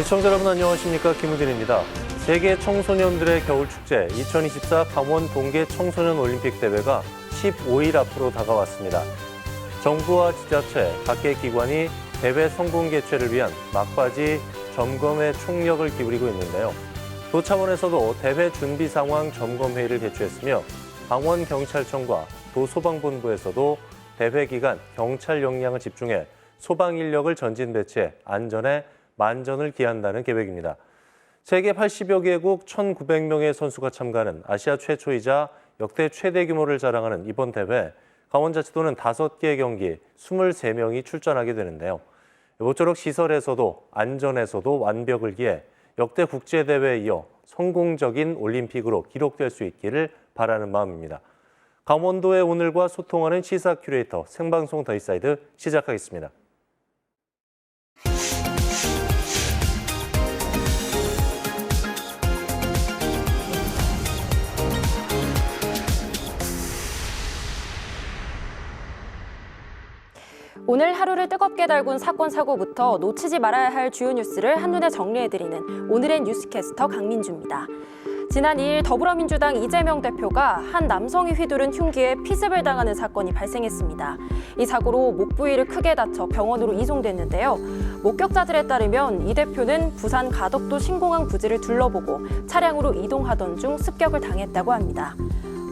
네, 시청자 여러분 안녕하십니까 김우진입니다. 세계 청소년들의 겨울 축제 2024 강원 동계 청소년 올림픽 대회가 15일 앞으로 다가왔습니다. 정부와 지자체, 각계 기관이 대회 성공 개최를 위한 막바지 점검에 총력을 기울이고 있는데요. 도 차원에서도 대회 준비 상황 점검 회의를 개최했으며 강원 경찰청과 도 소방본부에서도 대회 기간 경찰 역량을 집중해 소방 인력을 전진 배치해 안전에 만전을 기한다는 계획입니다. 세계 80여 개국 1,900명의 선수가 참가하는 아시아 최초이자 역대 최대 규모를 자랑하는 이번 대회 강원자치도는 5개 경기 23명이 출전하게 되는데요. 모쪼록 시설에서도 안전에서도 완벽을 기해 역대 국제대회에 이어 성공적인 올림픽으로 기록될 수 있기를 바라는 마음입니다. 강원도의 오늘과 소통하는 시사 큐레이터 생방송 더이사이드 시작하겠습니다. 오늘 하루를 뜨겁게 달군 사건 사고부터 놓치지 말아야 할 주요 뉴스를 한눈에 정리해드리는 오늘의 뉴스캐스터 강민주입니다. 지난 2일 더불어민주당 이재명 대표가 한 남성이 휘두른 흉기에 피습을 당하는 사건이 발생했습니다. 이 사고로 목 부위를 크게 다쳐 병원으로 이송됐는데요. 목격자들에 따르면 이 대표는 부산 가덕도 신공항 부지를 둘러보고 차량으로 이동하던 중 습격을 당했다고 합니다.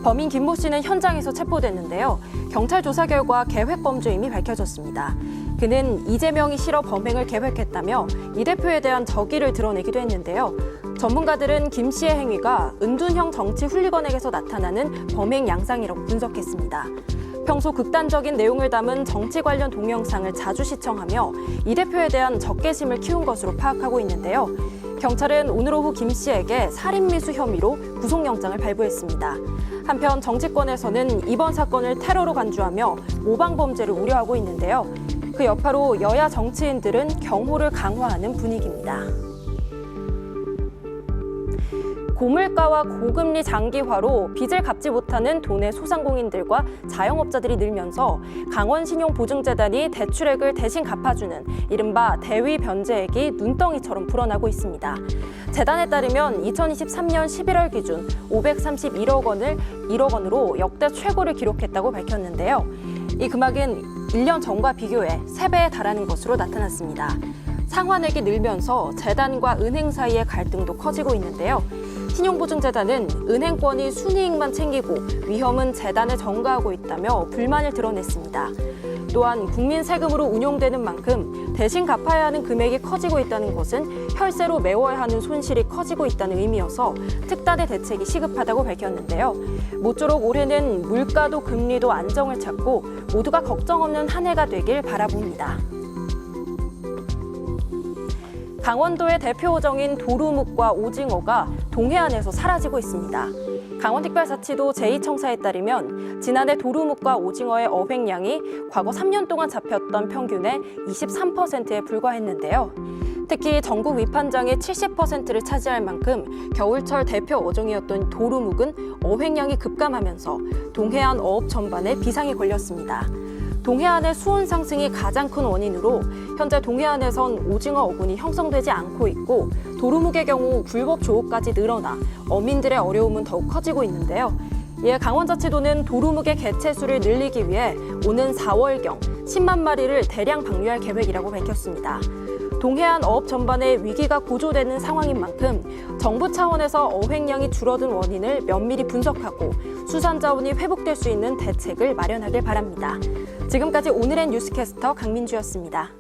범인 김모 씨는 현장에서 체포됐는데요. 경찰 조사 결과 계획 범죄임이 밝혀졌습니다. 그는 이재명이 실어 범행을 계획했다며 이 대표에 대한 적의를 드러내기도 했는데요. 전문가들은 김 씨의 행위가 은둔형 정치 훌리건에게서 나타나는 범행 양상이라고 분석했습니다. 평소 극단적인 내용을 담은 정치 관련 동영상을 자주 시청하며 이 대표에 대한 적개심을 키운 것으로 파악하고 있는데요. 경찰은 오늘 오후 김 씨에게 살인미수 혐의로 구속영장을 발부했습니다. 한편 정치권에서는 이번 사건을 테러로 간주하며 모방범죄를 우려하고 있는데요. 그 여파로 여야 정치인들은 경호를 강화하는 분위기입니다. 고물가와 고금리 장기화로 빚을 갚지 못하는 도내 소상공인들과 자영업자들이 늘면서 강원신용보증재단이 대출액을 대신 갚아주는 이른바 대위 변제액이 눈덩이처럼 불어나고 있습니다. 재단에 따르면 2023년 11월 기준 531억 원을 1억 원으로 역대 최고를 기록했다고 밝혔는데요. 이 금액은 1년 전과 비교해 3배에 달하는 것으로 나타났습니다. 상환액이 늘면서 재단과 은행 사이의 갈등도 커지고 있는데요. 신용보증재단은 은행권이 순이익만 챙기고 위험은 재단에 전가하고 있다며 불만을 드러냈습니다. 또한 국민 세금으로 운용되는 만큼 대신 갚아야 하는 금액이 커지고 있다는 것은 혈세로 메워야 하는 손실이 커지고 있다는 의미여서 특단의 대책이 시급하다고 밝혔는데요. 모쪼록 올해는 물가도 금리도 안정을 찾고 모두가 걱정 없는 한 해가 되길 바라봅니다. 강원도의 대표 어종인 도루묵과 오징어가 동해안에서 사라지고 있습니다. 강원특별자치도 제2청사에 따르면 지난해 도루묵과 오징어의 어획량이 과거 3년 동안 잡혔던 평균의 23%에 불과했는데요. 특히 전국 위판장의 70%를 차지할 만큼 겨울철 대표 어종이었던 도루묵은 어획량이 급감하면서 동해안 어업 전반에 비상이 걸렸습니다. 동해안의 수온 상승이 가장 큰 원인으로 현재 동해안에선 오징어 어군이 형성되지 않고 있고 도루묵의 경우 불법 조업까지 늘어나 어민들의 어려움은 더욱 커지고 있는데요. 이에 강원자치도는 도루묵의 개체수를 늘리기 위해 오는 4월경 10만 마리를 대량 방류할 계획이라고 밝혔습니다. 동해안 어업 전반에 위기가 고조되는 상황인 만큼 정부 차원에서 어획량이 줄어든 원인을 면밀히 분석하고 수산 자원이 회복될 수 있는 대책을 마련하길 바랍니다. 지금까지 오늘의 뉴스캐스터 강민주였습니다.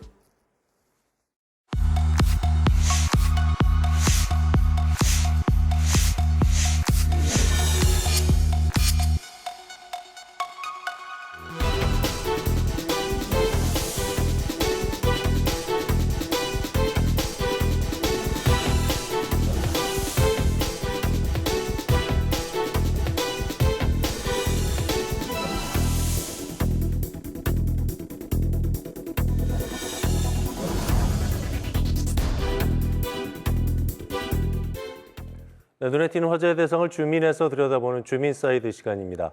눈에 띄는 화제의 대상을 주민에서 들여다보는 주민 사이드 시간입니다.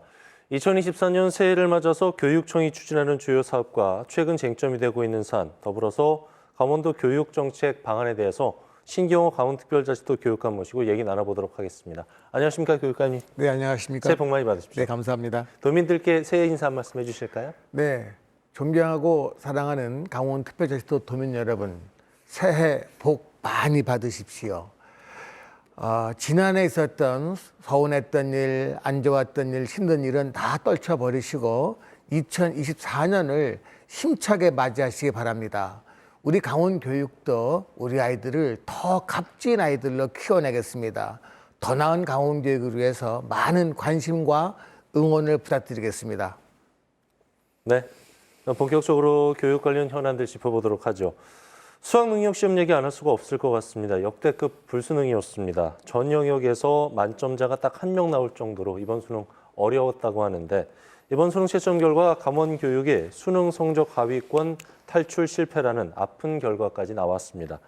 2024년 새해를 맞아서 교육청이 추진하는 주요 사업과 최근 쟁점이 되고 있는 사안, 더불어서 강원도 교육 정책 방안에 대해서 신경호 강원특별자치도 교육감 모시고 얘기 나눠보도록 하겠습니다. 안녕하십니까 교육감님. 네, 안녕하십니까? 새해 복 많이 받으십시오. 네, 감사합니다. 도민들께 새해 인사 한 말씀 해주실까요? 네, 존경하고 사랑하는 강원 특별자치도 도민 여러분, 새해 복 많이 받으십시오. 어, 지난해 있었던 서운했던 일, 안 좋았던 일, 힘든 일은 다 떨쳐버리시고 2024년을 힘차게 맞이하시기 바랍니다. 우리 강원 교육도 우리 아이들을 더 값진 아이들로 키워내겠습니다. 더 나은 강원 교육을 위해서 많은 관심과 응원을 부탁드리겠습니다. 네. 본격적으로 교육 관련 현안들 짚어보도록 하죠. 수학 능력 시험 얘기 안 할 수가 없을 것 같습니다. 역대급 불수능이었습니다. 전 영역에서 만점자가 딱 한 명 나올 정도로 이번 수능 어려웠다고 하는데 이번 수능 채점 결과 감원 교육의 수능 성적 하위권 탈출 실패라는 아픈 결과까지 나왔습니다.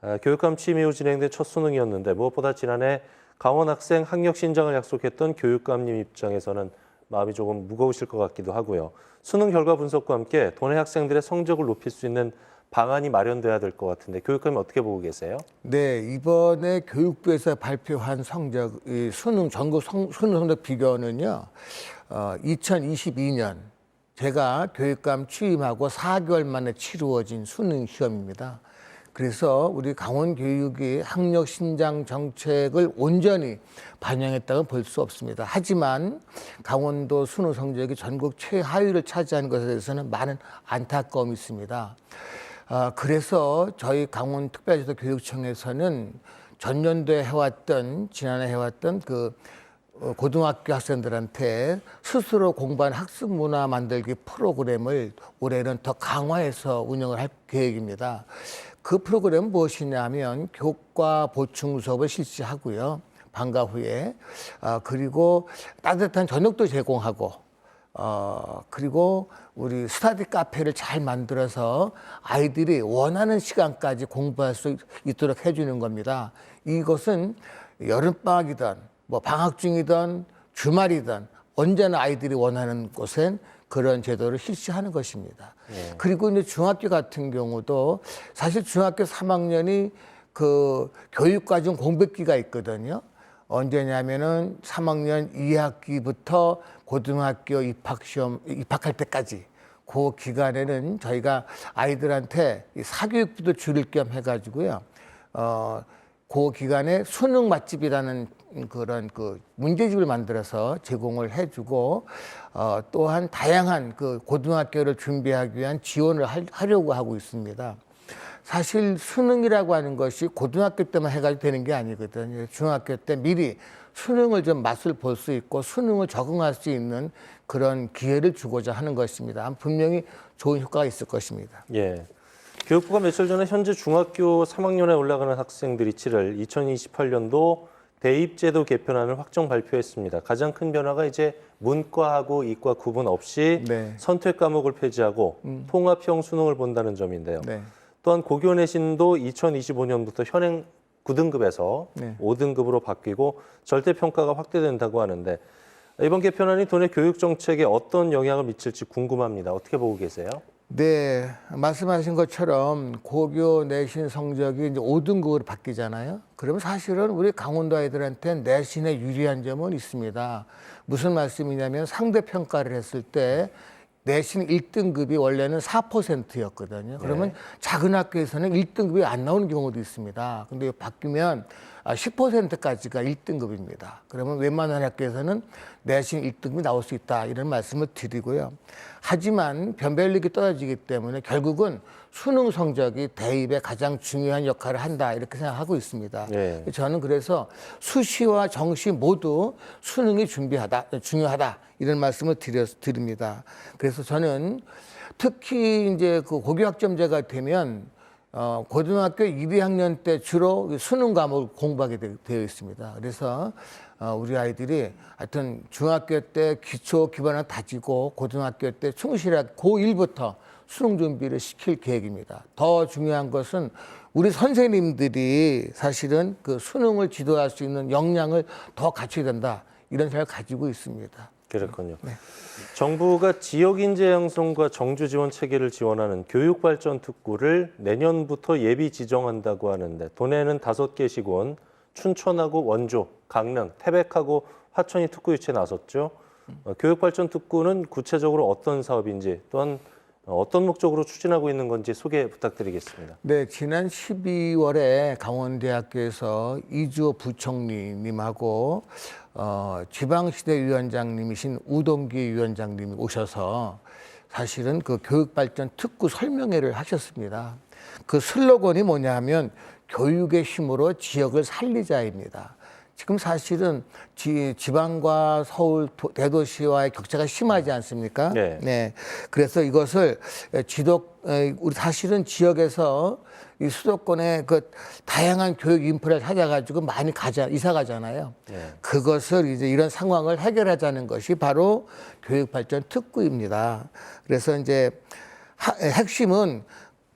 아, 교육감 취임 이후 진행된 첫 수능이었는데 무엇보다 지난해 강원 학생 학력 신장을 약속했던 교육감님 입장에서는 마음이 조금 무거우실 것 같기도 하고요. 수능 결과 분석과 함께 도내 학생들의 성적을 높일 수 있는 방안이 마련돼야 될 것 같은데 교육감이 어떻게 보고 계세요? 네, 이번에 교육부에서 발표한 성적, 이 수능 전국 성, 수능 성적 비교는요, 어, 2022년 제가 교육감 취임하고 4개월 만에 치루어진 수능 시험입니다. 그래서 우리 강원 교육이 학력 신장 정책을 온전히 반영했다고 볼 수 없습니다. 하지만 강원도 수능 성적이 전국 최하위를 차지한 것에 대해서는 많은 안타까움이 있습니다. 아, 그래서 저희 강원 특별자치도 교육청에서는 전년도에 해왔던 지난해 해왔던 그 어, 고등학교 학생들한테 스스로 공부한 학습 문화 만들기 프로그램을 올해는 더 강화해서 운영을 할 계획입니다. 그 프로그램은 무엇이냐면 교과 보충 수업을 실시하고요. 방과 후에 아, 그리고 따뜻한 저녁도 제공하고 어, 그리고 우리 스타디 카페를 잘 만들어서 아이들이 원하는 시간까지 공부할 수 있도록 해주는 겁니다. 이것은 여름방학이든 뭐 방학 중이든 주말이든 언제나 아이들이 원하는 곳엔 그런 제도를 실시하는 것입니다. 그리고 이제 중학교 같은 경우도 사실 중학교 3학년이 그 교육과정 공백기가 있거든요. 언제냐면은 3학년 2학기부터 고등학교 입학 시험 입학할 때까지 그 기간에는 저희가 아이들한테 이 사교육부도 줄일 겸 해가지고요. 어, 그 기간에 수능 맛집이라는 그런 그 문제집을 만들어서 제공을 해주고 어, 또한 다양한 그 고등학교를 준비하기 위한 지원을 할- 하려고 하고 있습니다. 사실 수능이라고 하는 것이 고등학교 때만 해가지고 되는 게 아니거든요. 중학교 때 미리 수능을 좀 맛을 볼 수 있고 수능을 적응할 수 있는 그런 기회를 주고자 하는 것입니다. 분명히 좋은 효과가 있을 것입니다. 예. 교육부가 며칠 전에 현재 중학교 3학년에 올라가는 학생들이 치를 2028년도 대입제도 개편안을 확정 발표했습니다. 가장 큰 변화가 이제 문과하고 이과 구분 없이 네. 선택 과목을 폐지하고 통합형 수능을 본다는 점인데요. 네. 또한 고교 내 신도 2025년부터 현행 9등급에서 네. 5등급으로 바뀌고 절대 평가가 확대된다고 하는데 이번 개편안이 도내 교육 정책에 어떤 영향을 미칠지 궁금합니다. 어떻게 보고 계세요? 네, 말씀하신 것처럼 고교 내신 성적이 이제 5등급으로 바뀌잖아요. 그러면 사실은 우리 강원도 아이들한테 내신에 유리한 점은 있습니다. 무슨 말씀이냐면 상대 평가를 했을 때 내신 1등급이 원래는 4%였거든요. 그러면 작은 학교에서는 1등급이 안 나오는 경우도 있습니다. 근데 바뀌면 아, 10%까지가 1등급입니다. 그러면 웬만한 학교에서는 내신 1등급이 나올 수 있다 이런 말씀을 드리고요. 하지만 변별력이 떨어지기 때문에 결국은 수능 성적이 대입에 가장 중요한 역할을 한다 이렇게 생각하고 있습니다. 네. 저는 그래서 수시와 정시 모두 수능이 준비하다 중요하다 이런 말씀을 드려, 드립니다. 그래서 저는 특히 이제 그 고교학점제가 되면 어, 고등학교 1, 2학년 때 주로 수능 과목을 공부하게 되, 되어 있습니다. 그래서 어, 우리 아이들이 하여튼 중학교 때 기초 기반을 다지고 고등학교 때 충실하게 고1부터 수능 준비를 시킬 계획입니다. 더 중요한 것은 우리 선생님들이 사실은 그 수능을 지도할 수 있는 역량을 더 갖춰야 된다. 이런 생각을 가지고 있습니다. 그렇군요. 정부가 지역 인재 양성과 정주 지원 체계를 지원하는 교육 발전 특구를 내년부터 예비 지정한다고 하는데 도내는 다섯 개 시군 춘천하고 원조, 강릉, 태백하고 화천이 특구 유치에 나섰죠. 어, 교육 발전 특구는 구체적으로 어떤 사업인지 또한 어떤 목적으로 추진하고 있는 건지 소개 부탁드리겠습니다. 네, 지난 12월에 강원대학교에서 이주호 부총리님하고 어, 지방시대 위원장님이신 우동기 위원장님이 오셔서 사실은 그 교육발전 특구 설명회를 하셨습니다. 그 슬로건이 뭐냐 하면 교육의 힘으로 지역을 살리자입니다. 지금 사실은 지, 지방과 서울 도- 대도시와의 격차가 심하지 않습니까? 네. 네. 그래서 이것을 지도 에, 우리 사실은 지역에서 이 수도권의 그 다양한 교육 인프라를 찾아가지고 많이 가자 이사 가잖아요. 네. 그것을 이제 이런 상황을 해결하자는 것이 바로 교육 발전 특구입니다. 그래서 이제 하- 핵심은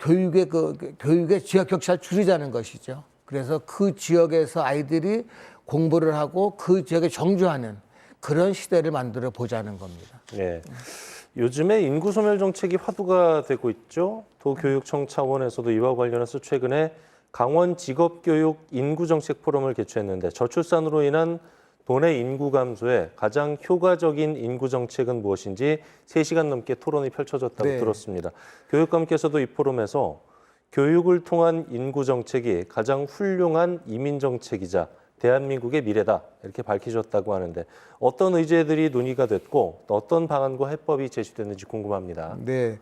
교육의 그그 교육의 지역 격차를 줄이자는 것이죠. 그래서 그 지역에서 아이들이 공부를 하고 그 지역에 정주하는 그런 시대를 만들어 보자는 겁니다. 예. 요즘에 인구 소멸 정책이 화두가 되고 있죠. 도교육청 차원에서도 이와 관련해서 최근에 강원 직업교육 인구 정책 포럼을 개최했는데 저출산으로 인한 도내 인구 감소에 가장 효과적인 인구 정책은 무엇인지 3시간 넘게 토론이 펼쳐졌다고 네. 들었습니다. 교육감께서도 이 포럼에서 교육을 통한 인구 정책이 가장 훌륭한 이민 정책이자 대한민국의 미래다 이렇게 밝히셨다고 하는데 어떤 의제들이 논의가 됐고 또 어떤 방안과 해법이 제시됐는지 궁금합니다. 네.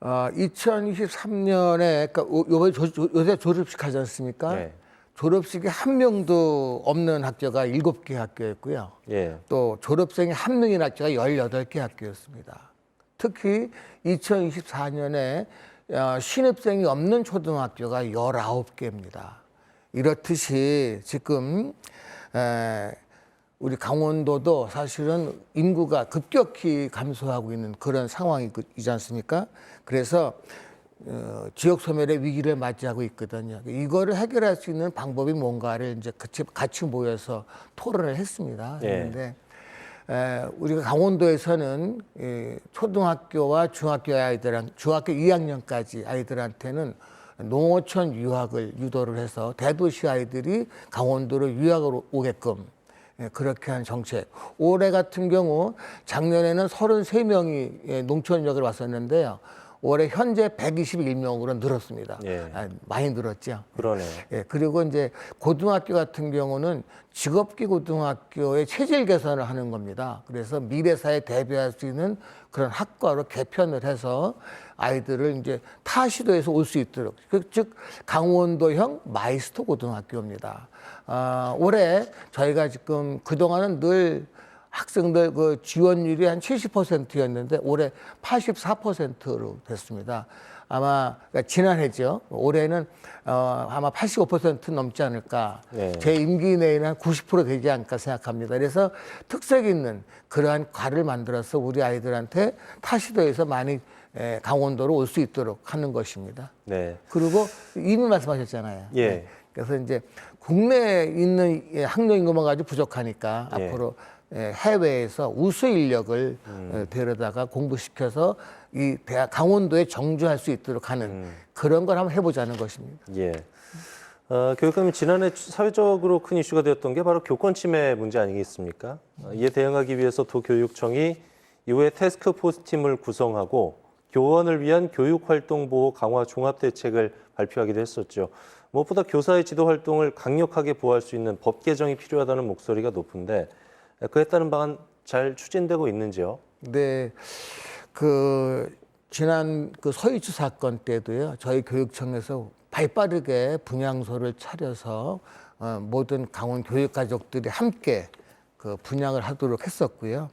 아, 2023년에 그러니까 요- 요번에 요새 졸업식 하지 않습니까? 네. 졸업식에 한 명도 없는 학교가 일곱 개 학교였고요. 예, 또 졸업생이 한 명인 학교가 18개 학교였습니다. 특히 2024년에 어, 신입생이 없는 초등학교가 19개입니다. 이렇듯이 지금 에, 우리 강원도도 사실은 인구가 급격히 감소하고 있는 그런 상황이지 않습니까? 그래서 어, 지역 소멸의 위기를 맞이하고 있거든요. 이거를 해결할 수 있는 방법이 뭔가를 이제 같이, 같이 모여서 토론을 했습니다. 예. 그런데 에, 우리가 강원도에서는 이 초등학교와 중학교 아이들, 중학교 2학년까지 아이들한테는 농어촌 유학을 유도를 해서 대도시 아이들이 강원도로 유학을 오게끔 예, 그렇게 한 정책. 올해 같은 경우 작년에는 33명이 농촌 유학을 왔었는데요. 올해 현재 121명으로 늘었습니다. 예. 아, 많이 늘었죠. 그러네요. 예, 그리고 이제 고등학교 같은 경우는 직업기 고등학교의 체질 개선을 하는 겁니다. 그래서 미래 사회에 대비할 수 있는 그런 학과로 개편을 해서 아이들을 이제 타 시도에서 올 수 있도록 그, 즉 강원도형 마이스터 고등학교입니다. 아, 올해 저희가 지금 그 동안은 늘 학생들 그 지원율이 한 70%였는데 올해 84%로 됐습니다. 아마 그러니까 지난해죠. 올해는 어, 아마 85% 넘지 않을까. 네. 제 임기 내에는 한90% 되지 않을까 생각합니다. 그래서 특색 있는 그러한 과를 만들어서 우리 아이들한테 타시도에서 많이 에, 강원도로 올 수 있도록 하는 것입니다. 네. 그리고 이미 말씀하셨잖아요. 예. 네. 그래서 이제 국내에 있는 예, 학령 인구만 가지고 부족하니까 예. 앞으로 예, 해외에서 우수 인력을 음. 어, 데려다가 공부시켜서 이 대학 강원도에 정주할 수 있도록 하는 음. 그런 걸 한번 해보자는 것입니다. 예. 어, 교육감이 지난해 사회적으로 큰 이슈가 되었던 게 바로 교권 침해 문제 아니겠습니까? 어, 이에 대응하기 위해서 도교육청이 이후에 테스크포스 팀을 구성하고 교원을 위한 교육활동 보호 강화 종합 대책을 발표하기도 했었죠. 무엇보다 교사의 지도 활동을 강력하게 보호할 수 있는 법 개정이 필요하다는 목소리가 높은데 그에 따른 방안 잘 추진되고 있는지요? 네, 그 지난 그 서희추 사건 때도요. 저희 교육청에서 발빠르게 분향소를 차려서 어, 모든 강원 교육 가족들이 함께 그 분양을 하도록 했었고요.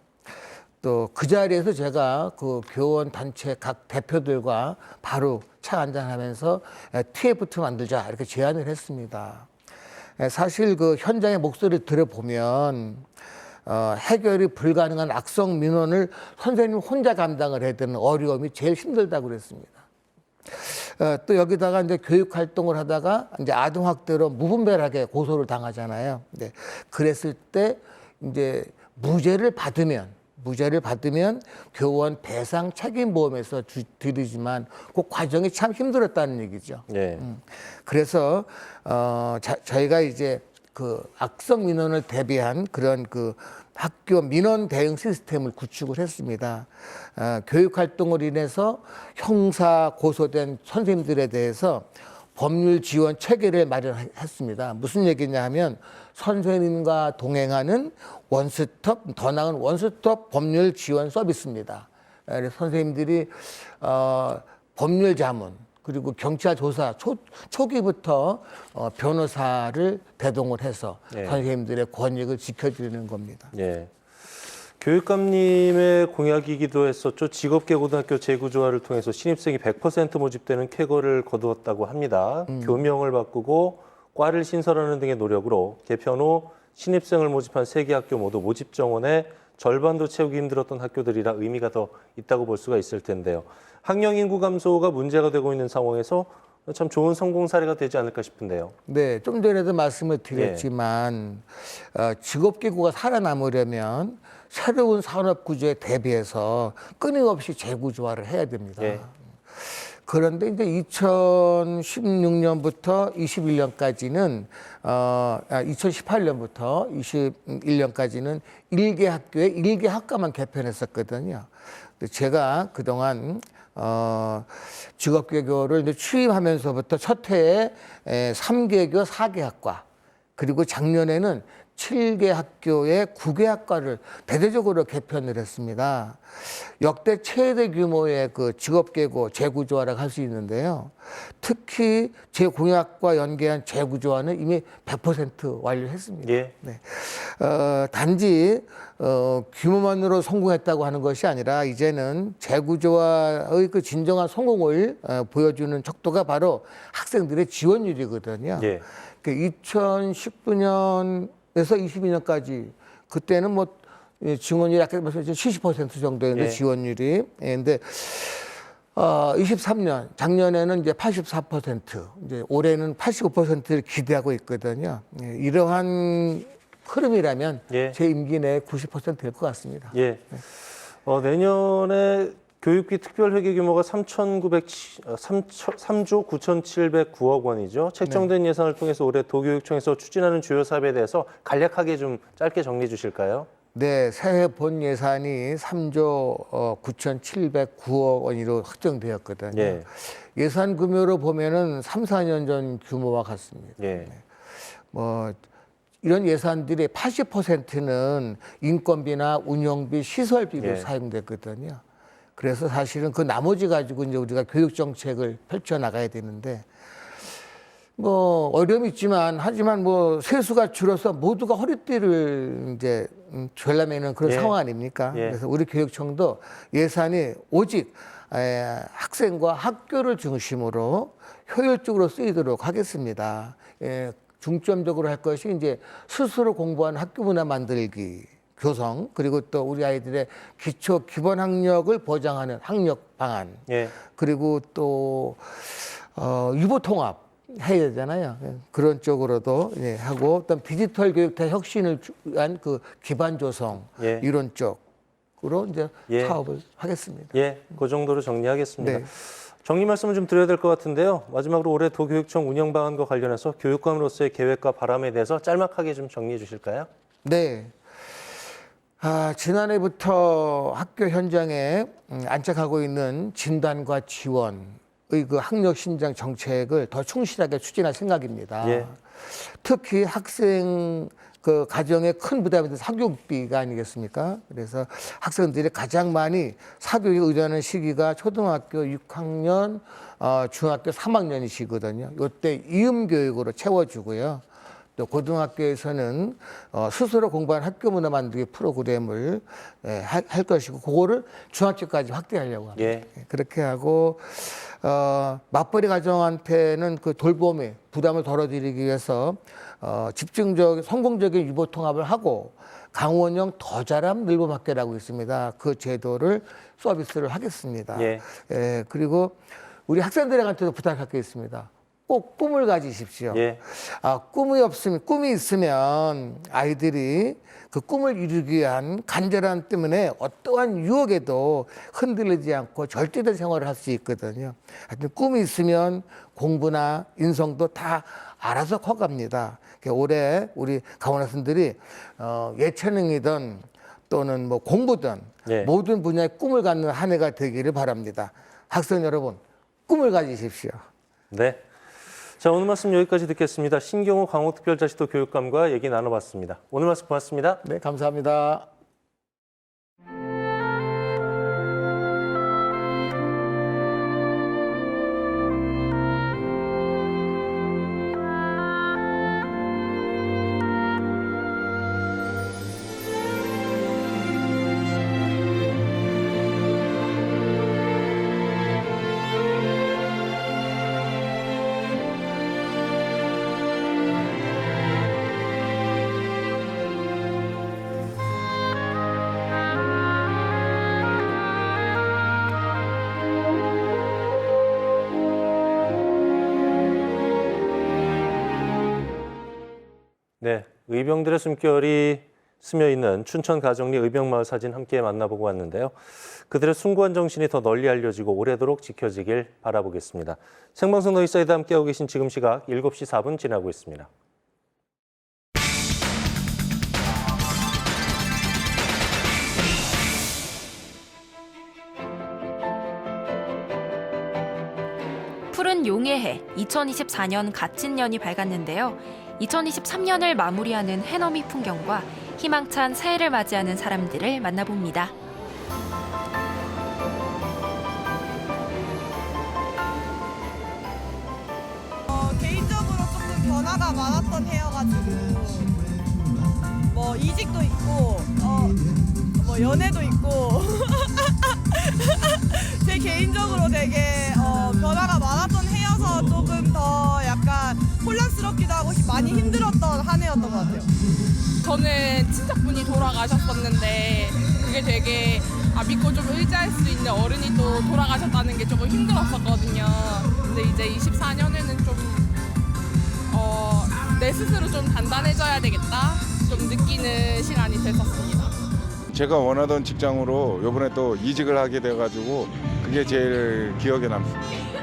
또 그 자리에서 제가 그 교원 단체 각 대표들과 바로 차 한잔하면서 TFT 만들자 이렇게 제안을 했습니다. 에, 사실 그 현장의 목소리 들어보면 어, 해결이 불가능한 악성 민원을 선생님 혼자 감당을 해야 되는 어려움이 제일 힘들다고 그랬습니다. 어, 또 여기다가 이제 교육 활동을 하다가 이제 아동 학대로 무분별하게 고소를 당하잖아요. 네. 그랬을 때 이제 무죄를 받으면 무죄를 받으면 교원 배상 책임보험에서 주, 드리지만 그 과정이 참 힘들었다는 얘기죠. 예. 음. 그래서 어 자, 저희가 이제 그 악성 민원을 대비한 그런 그 학교 민원 대응 시스템을 구축을 했습니다. 어, 교육 활동을 인해서 형사 고소된 선생님들에 대해서 법률 지원 체계를 마련했습니다. 무슨 얘기냐 하면 선생님과 동행하는 원스톱, 더 나은 원스톱 법률 지원 서비스입니다. 그래서 선생님들이 어, 법률 자문 그리고 경찰 조사 초, 초기부터 어, 변호사를 대동을 해서 예. 선생님들의 권익을 지켜드리는 겁니다. 예. 교육감님의 공약이기도 했었죠. 직업계 고등학교 재구조화를 통해서 신입생이 100% 모집되는 쾌거를 거두었다고 합니다. 교명을 바꾸고 과를 신설하는 등의 노력으로 개편 후 신입생을 모집한 세 개 학교 모두 모집 정원의 절반도 채우기 힘들었던 학교들이라 의미가 더 있다고 볼 수가 있을 텐데요. 학령 인구 감소가 문제가 되고 있는 상황에서 참 좋은 성공 사례가 되지 않을까 싶은데요. 네, 좀 전에도 말씀을 드렸지만 어, 직업기구가 살아남으려면 새로운 산업 구조에 대비해서 끊임없이 재구조화를 해야 됩니다. 예. 그런데 이제 2016년부터 21년까지는 어, 아, 2018년부터 21년까지는 일개 학교에 일개 학과만 개편했었거든요. 제가 그동안 어, 직업계교를 이제 취임하면서부터 첫 해에 에, 3개교 4개 학과 그리고 작년에는 7개 학교의 9개 학과를 대대적으로 개편을 했습니다. 역대 최대 규모의 그 직업계고 재구조화라고 할 수 있는데요. 특히 제 공약과 연계한 재구조화는 이미 100% 완료했습니다. 예. 네. 어, 단지 어, 규모만으로 성공했다고 하는 것이 아니라 이제는 재구조화의 그 진정한 성공을 어, 보여주는 척도가 바로 학생들의 지원율이거든요. 예. 그 2019년 에서 22년까지 그때는 뭐 예, 지원율이 아까 말씀하신 70% 정도였는데 예. 지원율이 예, 근데 어, 23년 작년에는 이제 84% 이제 올해는 85%를 기대하고 있거든요. 예, 이러한 흐름이라면 예. 제 임기 내에 90%될 것 같습니다. 예. 어, 내년에 교육비 특별 회계 규모가 3,900 3조 9,709억 원이죠. 책정된 예산을 통해서 올해 도교육청에서 추진하는 주요 사업에 대해서 간략하게 좀 짧게 정리해 주실까요? 네, 새해 본 예산이 3조 어, 9,709억 원으로 확정되었거든요. 예. 예산 규모로 보면은 3, 4년 전 규모와 같습니다. 예. 뭐 이런 예산들의 80%는 인건비나 운영비, 시설비로 예. 사용됐거든요. 그래서 사실은 그 나머지 가지고 이제 우리가 교육 정책을 펼쳐 나가야 되는데 뭐 어려움이 있지만 하지만 뭐 세수가 줄어서 모두가 허리띠를 이제 음, 졸라매는 그런 예. 상황 아닙니까? 예. 그래서 우리 교육청도 예산이 오직 에, 학생과 학교를 중심으로 효율적으로 쓰이도록 하겠습니다. 예, 중점적으로 할 것이 이제 스스로 공부하는 학교 문화 만들기, 교성 그리고 또 우리 아이들의 기초 기본 학력을 보장하는 학력 방안 예. 그리고 또 어, 유보 통합 해야 되잖아요. 예, 그런 쪽으로도 예, 하고 어떤 디지털 교육 대 혁신을 위한 그 기반 조성 예. 이런 쪽으로 이제 예. 사업을 하겠습니다. 예. 그 정도로 정리하겠습니다. 네. 정리 말씀을 좀 드려야 될 것 같은데요. 마지막으로 올해 도교육청 운영 방안과 관련해서 교육감으로서의 계획과 바람에 대해서 짤막하게 좀 정리해 주실까요? 네. 아, 지난해부터 학교 현장에 음, 안착하고 있는 진단과 지원의 그 학력 신장 정책을 더 충실하게 추진할 생각입니다. 예. 특히 학생 그 가정에 큰 부담이 돼서 사교육비가 아니겠습니까? 그래서 학생들이 가장 많이 사교육에 의존하는 시기가 초등학교 6학년, 어, 중학교 3학년이시거든요. 이때 이음 교육으로 채워주고요. 또 고등학교에서는 어, 스스로 공부한 학교 문화 만들기 프로그램을 예, 할, 할 것이고 그거를 중학교까지 확대하려고 합니다. 예. 예, 그렇게 하고 어, 맞벌이 가정한테는 그 돌봄의 부담을 덜어드리기 위해서 어, 집중적 성공적인 유보 통합을 하고 강원형 더 잘함 늘봄 학교라고 있습니다. 그 제도를 서비스를 하겠습니다. 예. 예, 그리고 우리 학생들한테도 부탁할 게 있습니다. 꼭 꿈을 가지십시오. 예. 아, 꿈이 없으면 꿈이 있으면 아이들이 그 꿈을 이루기 위한 간절함 때문에 어떠한 유혹에도 흔들리지 않고 절제된 생활을 할 수 있거든요. 하여튼 꿈이 있으면 공부나 인성도 다 알아서 커갑니다. 그러니까 올해 우리 강원 학생들이 어, 예체능이든 또는 뭐 공부든 예. 모든 분야에 꿈을 갖는 한 해가 되기를 바랍니다. 학생 여러분, 꿈을 가지십시오. 네. 자, 오늘 말씀 여기까지 듣겠습니다. 신경호 강호특별자치도 교육감과 얘기 나눠봤습니다. 오늘 말씀 고맙습니다. 네, 감사합니다. 의병들의 숨결이 스며 있는 춘천 가정리 의병마을 사진 함께 만나보고 왔는데요. 그들의 숭고한 정신이 더 널리 알려지고 오래도록 지켜지길 바라보겠습니다. 생방송 너희사이드 함께하고 계신 지금 시각 7시 4분 지나고 있습니다. 푸른 용의 해 2024년 갓진년이 밝았는데요. 2023년을 마무리하는 해넘이 풍경과 희망찬 새해를 맞이하는 사람들을 만나봅니다. 어, 개인적으로 조금 변화가 많았던 해여가지고 뭐 이직도 있고 어, 뭐 연애도 있고 제 개인적으로 되게 어, 변화가 많았던 해여서 조금 더 혼란스럽기도 하고 많이 힘들었던 한 해였던 것 같아요. 저는 친척분이 돌아가셨었는데 그게 되게 아, 믿고 좀 의지할 수 있는 어른이 또 돌아가셨다는 게 조금 힘들었었거든요. 근데 이제 24년에는 좀, 어, 내 스스로 좀 단단해져야 되겠다. 좀 느끼는 시간이 됐었습니다. 제가 원하던 직장으로 이번에 또 이직을 하게 돼가지고 그게 제일 기억에 남습니다.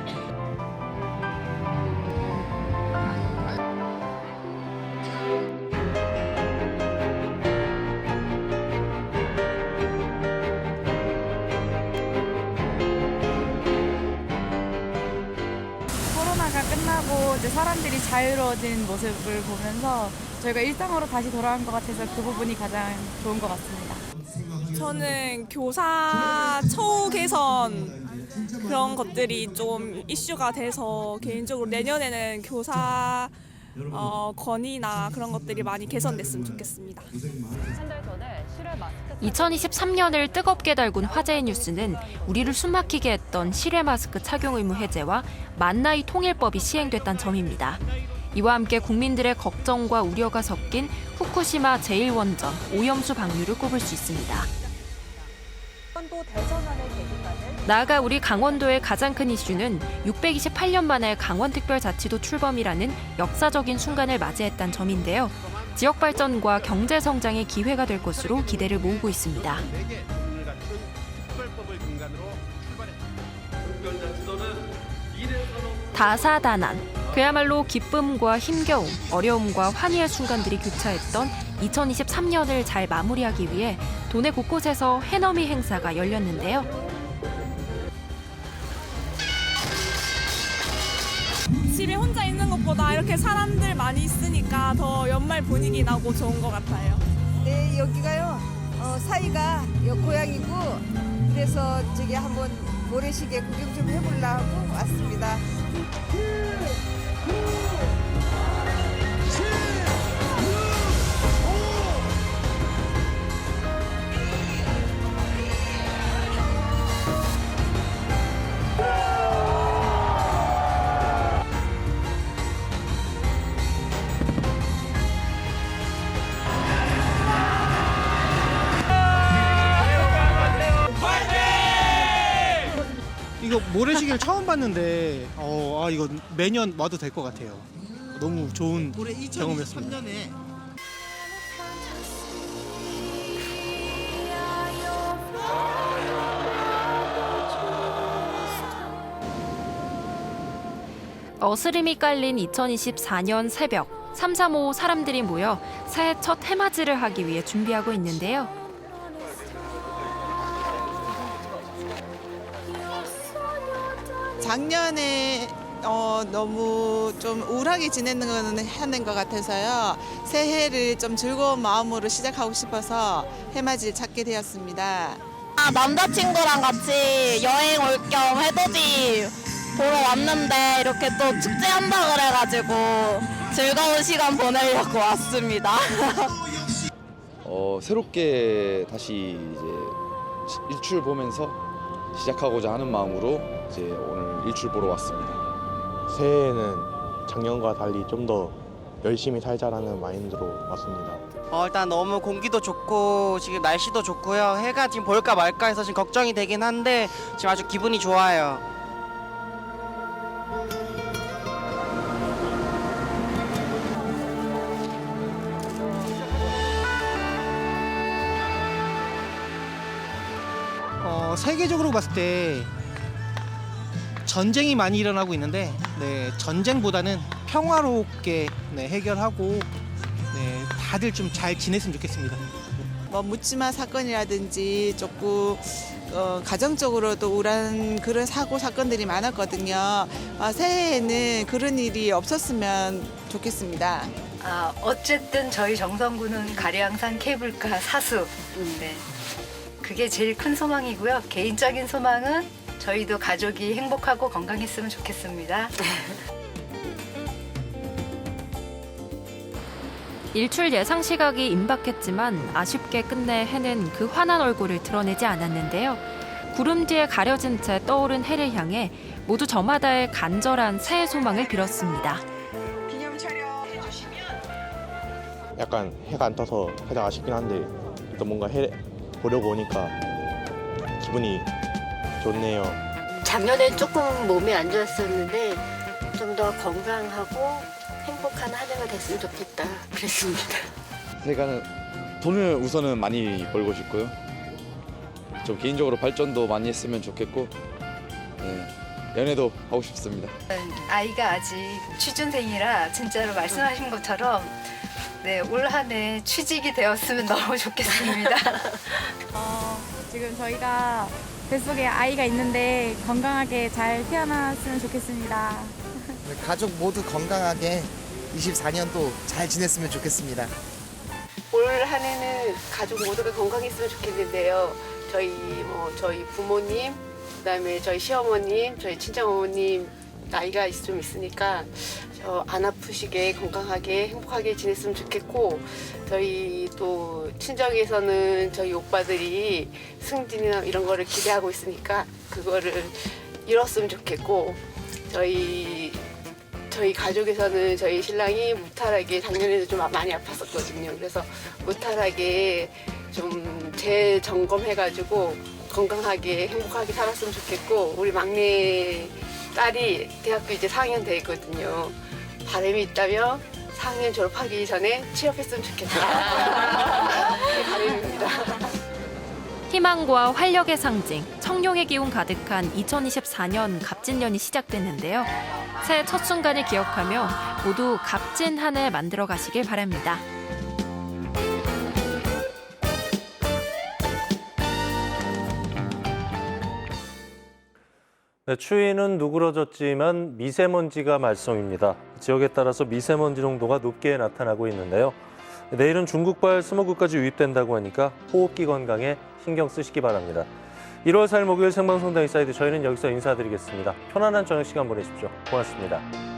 자유로워진 모습을 보면서 저희가 일상으로 다시 돌아온 것 같아서 그 부분이 가장 좋은 것 같습니다. 저는 교사 처우 개선 그런 것들이 좀 이슈가 돼서 개인적으로 내년에는 교사 어, 권위나 그런 것들이 많이 개선됐으면 좋겠습니다. 2023년을 뜨겁게 달군 화제의 뉴스는 우리를 숨막히게 했던 실외 마스크 착용 의무 해제와 만나이 통일법이 시행됐다는 점입니다. 이와 함께 국민들의 걱정과 우려가 섞인 후쿠시마 제1원전 오염수 방류를 꼽을 수 있습니다. 나아가 우리 강원도의 가장 큰 이슈는 628년 만에 강원특별자치도 출범이라는 역사적인 순간을 맞이했다는 점인데요. 지역 발전과 경제 성장의 기회가 될 것으로 기대를 모으고 있습니다. 다사다난 그야말로 기쁨과 힘겨움, 어려움과 환희의 순간들이 교차했던 2023년을 잘 마무리하기 위해 도내 곳곳에서 해넘이 행사가 열렸는데요. 집에 혼자 있는 것보다 이렇게 사람들 많이 있으니까 더 연말 분위기 나고 좋은 것 같아요. 네, 여기가요. 어, 사이가 여 고향이고 그래서 저기 한번 모래시계 구경 좀 해보려고 왔습니다. 이 모래시계를 처음 봤는데 어, 아 이거 매년 와도 될 것 같아요. 너무 좋은 경험이었습니다. 어스름이 깔린 2024년 새벽 3, 3, 5 사람들이 모여 새해 첫 해맞이를 하기 위해 준비하고 있는데요. 작년에 어, 너무 좀 우울하게 지내는 거는 하는 것 같아서요. 새해를 좀 즐거운 마음으로 시작하고 싶어서 해맞이를 찾게 되었습니다. 아, 남자친구랑 같이 여행 올 겸 해돋이 보러 왔는데 이렇게 또 축제한다 그래가지고 즐거운 시간 보내려고 왔습니다. 어, 새롭게 다시 이제 시- 일출 보면서 시작하고자 하는 마음으로 이제 오늘 일출 보러 왔습니다. 새해에는 작년과 달리 좀 더 열심히 살자라는 마인드로 왔습니다. 어, 일단 너무 공기도 좋고 지금 날씨도 좋고요. 해가 지금 볼까 말까 해서 지금 걱정이 되긴 한데 지금 아주 기분이 좋아요. 세계적으로 봤을 때 전쟁이 많이 일어나고 있는데 네, 전쟁보다는 평화롭게 네, 해결하고 네, 다들 좀 잘 지냈으면 좋겠습니다. 뭐 묻지마 사건이라든지 조금 어, 가정적으로도 우울한 그런 사고 사건들이 많았거든요. 어, 새해에는 그런 일이 없었으면 좋겠습니다. 아, 어쨌든 저희 정성군은 가량산 케이블카 사수. 네. 그게 제일 큰 소망이고요. 개인적인 소망은 저희도 가족이 행복하고 건강했으면 좋겠습니다. 일출 예상 시각이 임박했지만 아쉽게 끝내 해는 그 환한 얼굴을 드러내지 않았는데요. 구름 뒤에 가려진 채 떠오른 해를 향해 모두 저마다의 간절한 새해 소망을 빌었습니다. 기념 촬영 해주시면 약간 해가 안 떠서 살짝 아쉽긴 한데 또 뭔가 해 보려고 오니까 기분이 좋네요. 작년에 조금 몸이 안 좋았었는데 좀 더 건강하고 행복한 한 해가 됐으면 좋겠다 그랬습니다. 새해가는 돈을 우선은 많이 벌고 싶고요. 좀 개인적으로 발전도 많이 했으면 좋겠고, 네, 연애도 하고 싶습니다. 아이가 아직 취준생이라 진짜로 말씀하신 것처럼 네, 올 한 해 취직이 되었으면 너무 좋겠습니다. 어, 지금 저희가 뱃속에 아이가 있는데 건강하게 잘 태어났으면 좋겠습니다. 가족 모두 건강하게 24년도 잘 지냈으면 좋겠습니다. 올 한 해는 가족 모두가 건강했으면 좋겠는데요. 저희 뭐 저희 부모님, 그다음에 저희 시어머님, 저희 친정 어머님 나이가 있- 좀 있으니까 저안 아프시게 건강하게 행복하게 지냈으면 좋겠고 저희 또 친정에서는 저희 오빠들이 승진이나 이런 거를 기대하고 있으니까 그거를 이뤘으면 좋겠고 저희 저희 가족에서는 저희 신랑이 무탈하게 작년에도 좀 많이 아팠었거든요. 그래서 무탈하게 좀 재점검해가지고 건강하게 행복하게 살았으면 좋겠고 우리 막내 딸이 대학교 이제 4학년 돼 있거든요. 바람이 있다면 4학년 졸업하기 전에 취업했으면 좋겠다. 그게 바람입니다. 희망과 활력의 상징, 청룡의 기운 가득한 2024년 갑진년이 시작됐는데요. 새해 첫 순간을 기억하며 모두 값진 한 해 만들어 가시길 바랍니다. 네, 추위는 누그러졌지만 미세먼지가 말썽입니다. 지역에 따라서 미세먼지 농도가 높게 나타나고 있는데요. 내일은 중국발 스모그까지 유입된다고 하니까 호흡기 건강에 신경 쓰시기 바랍니다. 1월 4일 목요일 생방송 다이사이드 저희는 여기서 인사드리겠습니다. 편안한 저녁 시간 보내십시오. 고맙습니다.